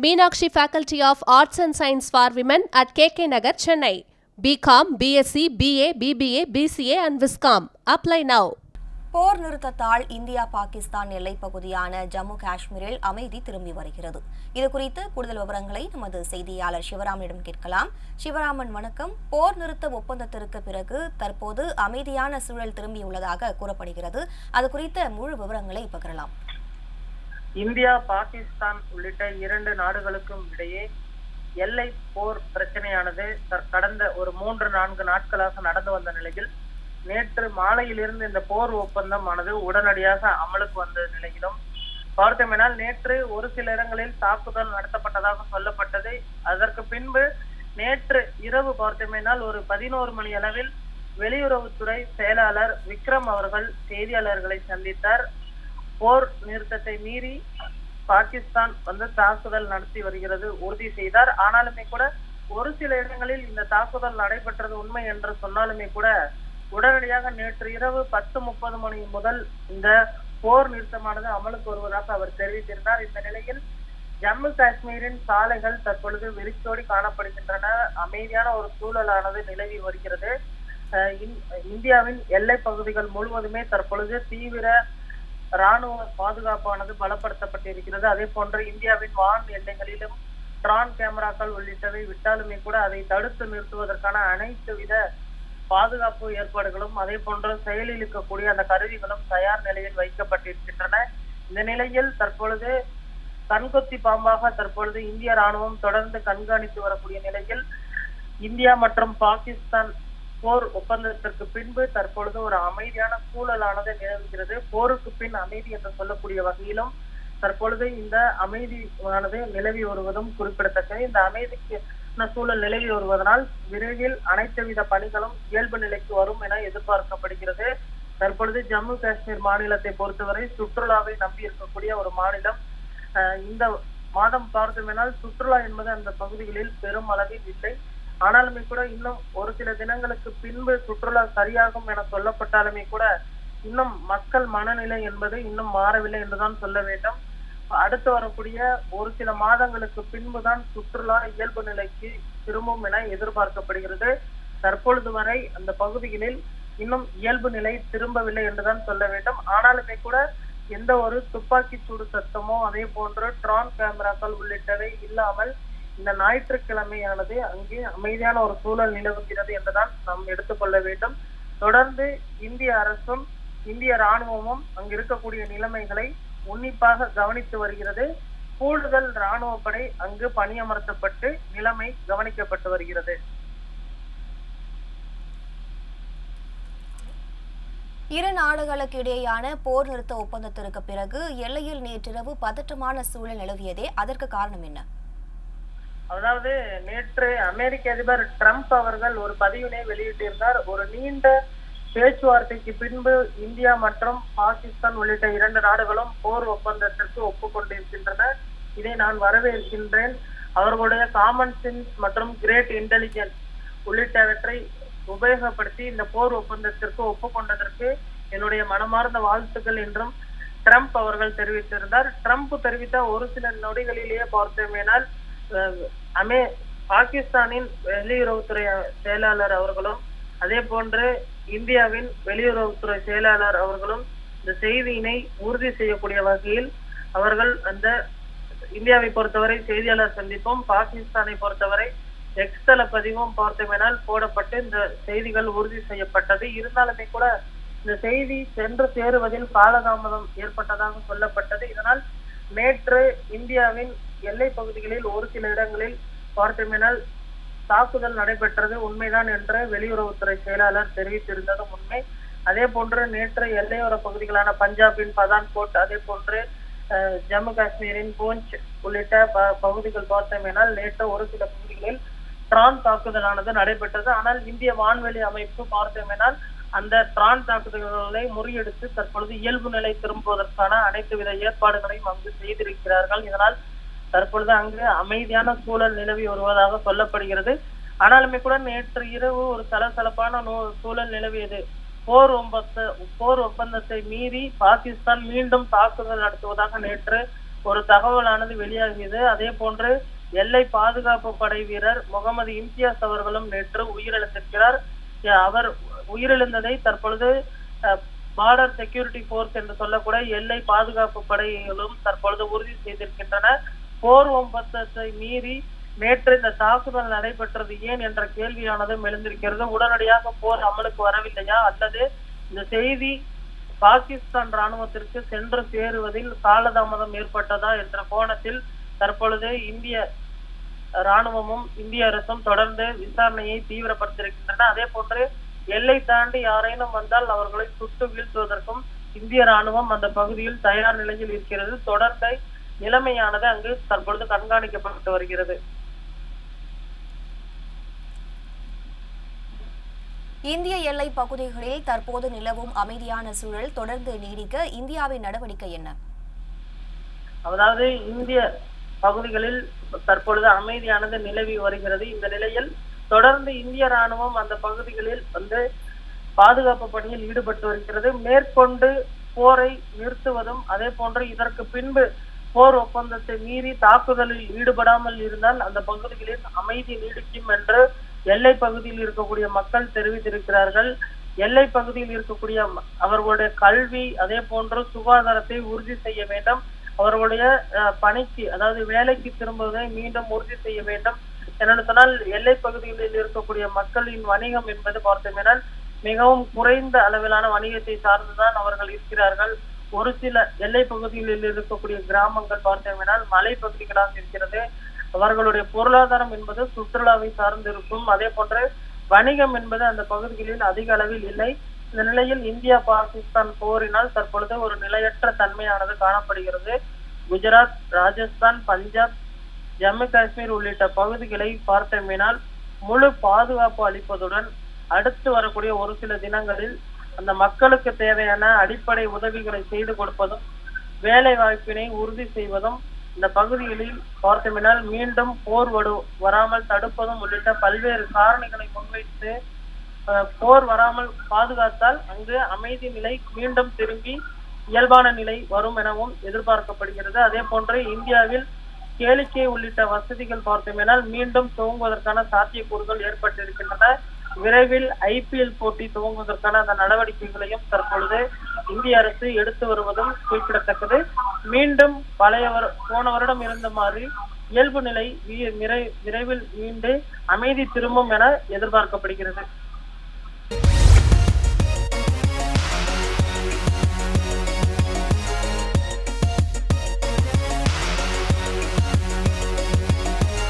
Meenakshi Faculty of Arts and Science for Women at K K Nagar Chennai BCom BSc BA BBA BCA and viscom apply now போர் நிறுத்தத்தால் India Pakistan எல்லைப் பகுதியான ஜம்மு காஷ்மீரில் அமைதி திரும்பி வருகிறது. இது குறித்து கூடுதல் விவரங்களை நமது செய்தியாளர் சிவராமனிடம் கேட்கலாம். சிவராமன் வணக்கம். போர் நிறுத்த ஒப்பந்தத்திற்கு பிறகு தற்போது அமைதியான சூழல் திரும்பியுள்ளதாக கூறப்படுகிறது. அது குறித்த முழு விவரங்களை பகிரலாம். இந்தியா பாகிஸ்தான் உள்ளிட்ட இரண்டு நாடுகளுக்கும் இடையே எல்லை போர் பிரச்சனையானது கடந்த ஒரு மூன்று நான்கு நாட்களாக நடந்து வந்த நிலையில் நேற்று மாலையிலிருந்து இந்த போர் ஒப்பந்தமானது உடனடியாக அமலுக்கு வந்த நிலையிலும் பார்த்தோமேனால் நேற்று ஒரு சில இடங்களில் தாக்குதல் நடத்தப்பட்டதாக சொல்லப்பட்டது. அதற்கு பின்பு நேற்று இரவு பார்த்தோமேனால் ஒரு பதினோரு மணி அளவில் வெளியுறவுத்துறை செயலாளர் விக்ரம் அவர்கள் செய்தியாளர்களை சந்தித்தார். போர் நிறுத்தத்தை மீறி பாகிஸ்தான் வந்து தாக்குதல் நடத்தி வருகிறது உறுதி செய்தார். ஆனாலுமே கூட ஒரு சில இடங்களில் இந்த தாக்குதல் நடைபெற்றது உண்மை என்று சொன்னாலுமே கூட உடனடியாக நேற்று இரவு பத்து முப்பது மணி முதல் இந்த போர் நிறுத்தமானது அமலுக்கு வருவதாக அவர் தெரிவித்திருந்தார். இந்த நிலையில் ஜம்மு காஷ்மீரின் சாலைகள் தற்பொழுது வெறிச்சோடி காணப்படுகின்றன. அமைதியான ஒரு சூழலானது நிலவி வருகிறது. அஹ் இந்தியாவின் எல்லை பகுதிகள் முழுவதுமே தற்பொழுது தீவிர ராணுவ பாதுகாப்பானது பலப்படுத்தப்பட்டிருக்கிறது. அதே போன்று இந்தியாவின் வான் எல்லைகளிலும் ட்ரான் கேமராக்கள் உள்ளிட்டவை விட்டாலுமே கூட அதை தடுத்து நிறுத்துவதற்கான அனைத்து வித பாதுகாப்பு ஏற்பாடுகளும் அதே போன்று செயலிலிருக்கக்கூடிய அந்த கருவிகளும் தயார் நிலையில் வைக்கப்பட்டிருக்கின்றன. இந்த நிலையில் தற்பொழுது கண்கொத்தி பாம்பாக தற்பொழுது இந்திய ராணுவம் தொடர்ந்து கண்காணித்து வரக்கூடிய நிலையில் இந்தியா மற்றும் பாகிஸ்தான் போர் ஒப்பந்தத்திற்கு பின்பு தற்பொழுது ஒரு அமைதியான சூழலானது நிலவுகிறது. போருக்கு பின் அமைதி என்று சொல்லக்கூடிய வகையிலும் தற்பொழுது இந்த அமைதியானது நிலவி வருவதும் குறிப்பிடத்தக்கது. இந்த அமைதிக்கு சூழல் நிலவி வருவதனால் விரைவில் அனைத்து வித பணிகளும் இயல்பு நிலைக்கு வரும் என எதிர்பார்க்கப்படுகிறது. தற்பொழுது ஜம்மு காஷ்மீர் மாநிலத்தை பொறுத்தவரை சுற்றுலாவை நம்பி இருக்கக்கூடிய ஒரு மாநிலம் அஹ் இந்த மாதம் பார்த்தோமெனால் சுற்றுலா என்பது அந்த பகுதிகளில் பெரும் அளவில் இல்லை. ஆனாலுமே கூட இன்னும் ஒரு சில தினங்களுக்கு பின்பு சுற்றுலா சரியாகும் என சொல்லப்பட்டாலுமே கூட இன்னும் மக்கள் மனநிலை என்பது இன்னும் மாறவில்லை என்றுதான் சொல்ல வேண்டும். அடுத்து வரக்கூடிய ஒரு சில மாதங்களுக்கு பின்புதான் சுற்றுலா இயல்பு நிலைக்கு திரும்பும் என எதிர்பார்க்கப்படுகிறது. தற்பொழுது வரை அந்த பகுதிகளில் இன்னும் இயல்பு நிலை திரும்பவில்லை என்றுதான் சொல்ல வேண்டும். ஆனாலுமே கூட எந்த ஒரு துப்பாக்கி சூடு சத்தமோ அதே போன்று ட்ரான் கேமராக்கள் உள்ளிட்டவை இல்லாமல் இந்த ஞாயிற்றுக்கிழமையானது அங்கே அமைதியான ஒரு சூழல் நிலவுகிறது என்றுதான் நாம் எடுத்துக்கொள்ள வேண்டும். தொடர்ந்து இந்திய அரசும் இந்திய ராணுவமும் அங்கு இருக்கக்கூடிய நிலைமைகளை உன்னிப்பாக கவனித்து வருகிறது. கூடுதல் ராணுவ படை அங்கு பணியமர்த்தப்பட்டு நிலைமை கவனிக்கப்பட்டு வருகிறது. இரு நாடுகளுக்கு இடையேயான போர் நிறுத்த ஒப்பந்தத்திற்கு பிறகு எல்லையில் நேற்றிரவு பதற்றமான சூழல் நிலவியதே அதற்கு காரணம் என்ன? அதாவது நேற்று அமெரிக்க அதிபர் ட்ரம்ப் அவர்கள் ஒரு பதிவினை வெளியிட்டிருந்தார். ஒரு நீண்ட பேச்சுவார்த்தைக்கு பின்பு இந்தியா மற்றும் பாகிஸ்தான் உள்ளிட்ட இரண்டு நாடுகளும் போர் ஒப்பந்தத்திற்கு ஒப்புக்கொண்டிருக்கின்றன. இதை நான் வரவேற்கின்றேன். அவர்களுடைய காமன் சென்ஸ் மற்றும் கிரேட் இன்டெலிஜென்ஸ் உள்ளிட்டவற்றை உபயோகப்படுத்தி இந்த போர் ஒப்பந்தத்திற்கு ஒப்புக்கொண்டதற்கு என்னுடைய மனமார்ந்த வாழ்த்துக்கள் என்றும் ட்ரம்ப் அவர்கள் தெரிவித்திருந்தார். ட்ரம்ப் தெரிவித்த ஒரு சில நொடிகளிலேயே பார்த்தோமேனால் அமே பாகிஸ்தானின் வெளியுறவுத்துறை செயலாளர் அவர்களும் அதே போன்று இந்தியாவின் வெளியுறவுத்துறை செயலாளர் அவர்களும் இந்த செய்தியினை உறுதி செய்யக்கூடிய வகையில் அவர்கள் அந்த இந்தியாவை பொறுத்தவரை செய்தியாளர் சந்திப்பும் பாகிஸ்தானை பொறுத்தவரை எக்ஸ்தல பதிவும் பார்த்தோமேனால் போடப்பட்டு இந்த செய்திகள் உறுதி செய்யப்பட்டது. இருந்தாலுமே கூட இந்த செய்தி சென்று சேருவதில் காலதாமதம் ஏற்பட்டதாக சொல்லப்பட்டது. இதனால் நேற்று இந்தியாவின் எல்லை பகுதிகளில் ஒரு சில இடங்களில் பார்த்தோமேனால் தாக்குதல் நடைபெற்றது உண்மைதான் என்று வெளியுறவுத்துறை செயலாளர் தெரிவித்திருந்ததும் உண்மை. அதே போன்று நேற்று எல்லையோர பகுதிகளான பஞ்சாபின் பதான்கோட் அதே போன்று ஜம்மு காஷ்மீரின் பூஞ்ச் உள்ளிட்ட பகுதிகள் பார்த்தோமேனால் நேற்று ஒரு சில பகுதிகளில் ட்ரான் தாக்குதலானது நடைபெற்றது. ஆனால் இந்திய வான்வெளி அமைப்பு பார்த்தோமேனால் அந்த ட்ரான் தாக்குதல்களை முறியடித்து தற்பொழுது இயல்பு நிலை திரும்புவதற்கான அனைத்து வித ஏற்பாடுகளையும் அங்கு செய்திருக்கிறார்கள். இதனால் தற்பொழுது அங்கு அமைதியான சூழல் நிலவி வருவதாக சொல்லப்படுகிறது. ஆனாலுமே கூட நேற்று இரவு ஒரு சலசலப்பான நூ- சூழல் நிலவியது. போர் ஒப்பந்த போர் ஒப்பந்தத்தை மீறி பாகிஸ்தான் மீண்டும் தாக்குதல் நடத்துவதாக நேற்று ஒரு தகவலானது வெளியாகியது. அதே போன்று எல்லை பாதுகாப்பு படை வீரர் முகமது இம்தியாஸ் அவர்களும் நேற்று உயிரிழந்திருக்கிறார். அவர் உயிரிழந்ததை தற்பொழுது பார்டர் செக்யூரிட்டி போர்ஸ் என்று சொல்லக்கூடிய எல்லை பாதுகாப்பு படைகளும் தற்பொழுது உறுதி செய்திருக்கின்றன. போர் ஒப்பந்தத்தை மீறி நேற்று இந்த தாக்குதல் நடைபெற்றது ஏன் என்ற கேள்வியானது எழுந்திருக்கிறது. உடனடியாக போர் அமலுக்கு வரவில்லையா? அல்லது இந்த செய்தி பாகிஸ்தான் ராணுவத்திற்கு சென்று சேருவதில் காலதாமதம் ஏற்பட்டதா என்ற கோணத்தில் தற்பொழுது இந்திய ராணுவமும் இந்திய அரசும் தொடர்ந்து விசாரணையை தீவிரப்படுத்தியிருக்கின்றன. அதே போன்று எல்லை தாண்டி யாரேனும் வந்தால் அவர்களை சுட்டு வீழ்த்துவதற்கும் இந்திய ராணுவம் அந்த பகுதியில் தயார் நிலையில் இருக்கிறது. தொடர்ந்து நிலைமையானது அங்கு தற்பொழுது கண்காணிக்கப்பட்டு வருகிறது. இந்திய எல்லை பகுதிகளில் தற்போது நிலவும் அமைதியான சூழல் தொடர்ந்து நீடிக்க இந்தியாவின் நடவடிக்கை என்ன? அதாவது இந்திய பகுதிகளில் தற்பொழுது அமைதியானது நிலவி வருகிறது. இந்த நிலையில் தொடர்ந்து இந்திய ராணுவம் அந்த பகுதிகளில் வந்து பாதுகாப்பு பணியில் ஈடுபட்டு வருகிறது. மேற்கொண்டு போரை நிறுத்துவதும் அதே போன்று இதற்கு பின்பு போர் ஒப்பந்தத்தை மீறி தாக்குதலில் ஈடுபடாமல் இருந்தால் அந்த பகுதிகளில் அமைதி நீடிக்கும் என்று எல்லை பகுதியில் இருக்கக்கூடிய மக்கள் தெரிவித்திருக்கிறார்கள். எல்லை பகுதியில் இருக்கக்கூடிய அவர்களுடைய கல்வி அதே போன்று சுகாதாரத்தை உறுதி செய்ய வேண்டும். அவர்களுடைய அஹ், பணிக்கு அதாவது வேலைக்கு திரும்புவதை மீண்டும் உறுதி செய்ய வேண்டும். என்னென்னு சொன்னால் எல்லை பகுதிகளில் இருக்கக்கூடிய மக்களின் வணிகம் என்பது பார்த்தோமேனால் மிகவும் குறைந்த அளவிலான வணிகத்தை சார்ந்துதான் அவர்கள் இருக்கிறார்கள். ஒரு சில எல்லை பகுதிகளில் இருக்கக்கூடிய கிராமங்கள் பார்த்தோமேனால் மலை பகுதிகளாக இருக்கிறது. அவர்களுடைய பொருளாதாரம் என்பது சுற்றுலாவை சார்ந்து இருக்கும் அதே போன்று வணிகம் என்பது அந்த பகுதிகளில் அதிக அளவில் இல்லை. இந்த நிலையில் இந்தியா பாகிஸ்தான் போரினால் தற்பொழுது ஒரு நிலையற்ற தன்மையானது காணப்படுகிறது. குஜராத் ராஜஸ்தான் பஞ்சாப் ஜம்மு காஷ்மீர் உள்ளிட்ட பகுதிகளை பார்த்தோமேனால் முழு பாதுகாப்பு அளிப்பதுடன் அடுத்து வரக்கூடிய ஒரு சில தினங்களில் அந்த மக்களுக்கு தேவையான அடிப்படை உதவிகளை செய்து கொடுப்பதும் வேலை வாய்ப்பினை உறுதி செய்வதும் இந்த பகுதிகளில் பார்த்தமினால் மீண்டும் போர் வடு வராமல் தடுப்பதும் உள்ளிட்ட பல்வேறு காரணிகளை முன்வைத்து போர் வராமல் பாதுகாத்தால் அங்கு அமைதி நிலை மீண்டும் திரும்பி இயல்பான நிலை வரும் எனவும் எதிர்பார்க்கப்படுகிறது. அதே போன்று இந்தியாவில் கேளிக்கை உள்ளிட்ட வசதிகள் பார்த்தோமேனால் மீண்டும் துவங்குவதற்கான சாத்தியக்கூறுகள் ஏற்பட்டிருக்கின்றன. விரைவில் ஐபிஎல் போட்டி துவங்குவதற்கான அந்த நடவடிக்கைகளையும் தற்பொழுது இந்திய அரசு எடுத்து வருவதும் குறிப்பிடத்தக்கது. மீண்டும் பழைய வரு- போன வருடம் இருந்த மாதிரி இயல்பு நிலை விரை- விரைவில் மீண்டு அமைதி திரும்பும் என எதிர்பார்க்கப்படுகிறது.